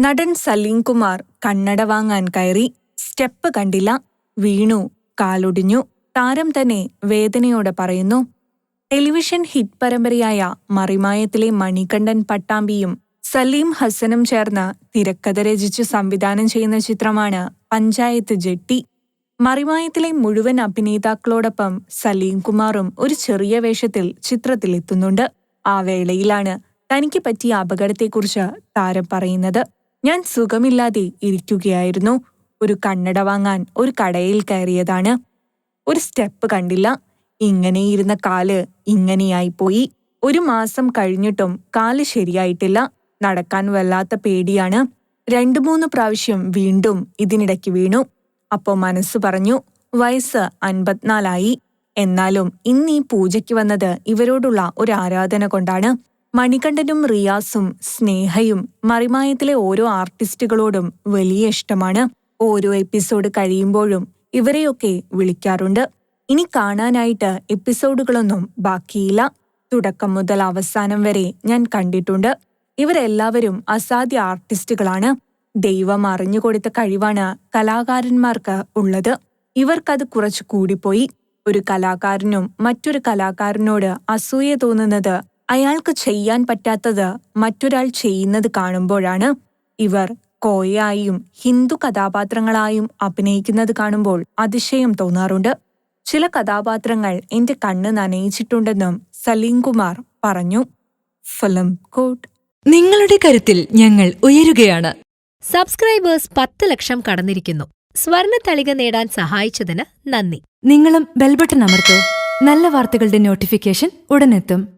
നടൻ സലീം കുമാർ കണ്ണട വാങ്ങാൻ കയറി സ്റ്റെപ്പ് കണ്ടില്ല. വീണു കാലൊടിഞ്ഞു. താരം തന്നെ വേദനയോടെ പറയുന്നു ടെലിവിഷൻ ഹിറ്റ് പരമ്പരയായ മറിമായത്തിലെ മണികണ്ഠൻ പട്ടാമ്പിയും സലീം ഹസനും ചേർന്ന് തിരക്കഥ രചിച്ചു സംവിധാനം ചെയ്യുന്ന ചിത്രമാണ് പഞ്ചായത്ത് ജെട്ടി. മറിമായത്തിലെ മുഴുവൻ അഭിനേതാക്കളോടൊപ്പം സലീം കുമാറും ഒരു ചെറിയ വേഷത്തിൽ ചിത്രത്തിലെത്തുന്നുണ്ട്. ആ വേളയിലാണ് തനിക്ക് പറ്റിയ അപകടത്തെക്കുറിച്ച് താരം പറയുന്നത്. ഞാൻ സുഖമില്ലാതെ ഇരിക്കുകയായിരുന്നു. ഒരു കണ്ണട വാങ്ങാൻ ഒരു കടയിൽ കയറിയതാണ്. ഒരു സ്റ്റെപ്പ് കണ്ടില്ല. ഇങ്ങനെ ഇങ്ങനെയിരുന്ന കാൽ ഇങ്ങനെയായിപ്പോയി. ഒരു മാസം കഴിഞ്ഞിട്ടും കാൽ ശരിയായിട്ടില്ല. നടക്കാൻ വല്ലാത്ത പേടിയാണ്. രണ്ടു മൂന്ന് പ്രാവശ്യം വീണ്ടും ഇതിനിടയ്ക്ക് വീണു. അപ്പോ മനസ്സ് പറഞ്ഞു വയസ്സ് അൻപത്തിനാലായി. എന്നാലും ഇന്ന് പൂജയ്ക്ക് വന്നത് ഇവരോടുള്ള ഒരു ആരാധന കൊണ്ടാണ്. മണികണ്ഠനും റിയാസും സ്നേഹയും മറിമായത്തിലെ ഓരോ ആർട്ടിസ്റ്റുകളോടും വലിയ ഇഷ്ടമാണ്. ഓരോ എപ്പിസോഡ് കഴിയുമ്പോഴും ഇവരെയൊക്കെ വിളിക്കാറുണ്ട്. ഇനി കാണാനായിട്ട് എപ്പിസോഡുകളൊന്നും ബാക്കിയില്ല. തുടക്കം മുതൽ അവസാനം വരെ ഞാൻ കണ്ടിട്ടുണ്ട്. ഇവരെല്ലാവരും അസാധ്യ ആർട്ടിസ്റ്റുകളാണ്. ദൈവം അറിഞ്ഞുകൊടുത്ത കഴിവാണ് കലാകാരന്മാർക്ക് ഉള്ളത്. ഇവർക്കത് കുറച്ചു കൂടിപ്പോയി. ഒരു കലാകാരനും മറ്റൊരു കലാകാരനോട് അസൂയ തോന്നുന്നത് അയാൾക്ക് ചെയ്യാൻ പറ്റാത്തത് മറ്റൊരാൾ ചെയ്യുന്നത് കാണുമ്പോഴാണ് ഇവർ കോയയായും ഹിന്ദു കഥാപാത്രങ്ങളായും അഭിനയിക്കുന്നത് കാണുമ്പോൾ അതിശയം തോന്നാറുണ്ട്. ചില കഥാപാത്രങ്ങൾ എന്റെ കണ്ണ് നനയിച്ചിട്ടുണ്ടെന്നും സലീം കുമാർ പറഞ്ഞു. ഫിലിം കോട്ട്. നിങ്ങളുടെ കരുത്തിൽ ഞങ്ങൾ ഉയരുകയാണ്. സബ്സ്ക്രൈബേഴ്സ് പത്ത് ലക്ഷം കടന്നിരിക്കുന്നു. സ്വർണ തളിക നേടാൻ സഹായിച്ചതിന് നന്ദി. നിങ്ങളും ബെൽബട്ടൺ അമർത്തോ. നല്ല വാർത്തകളുടെ നോട്ടിഫിക്കേഷൻ ഉടനെത്തും.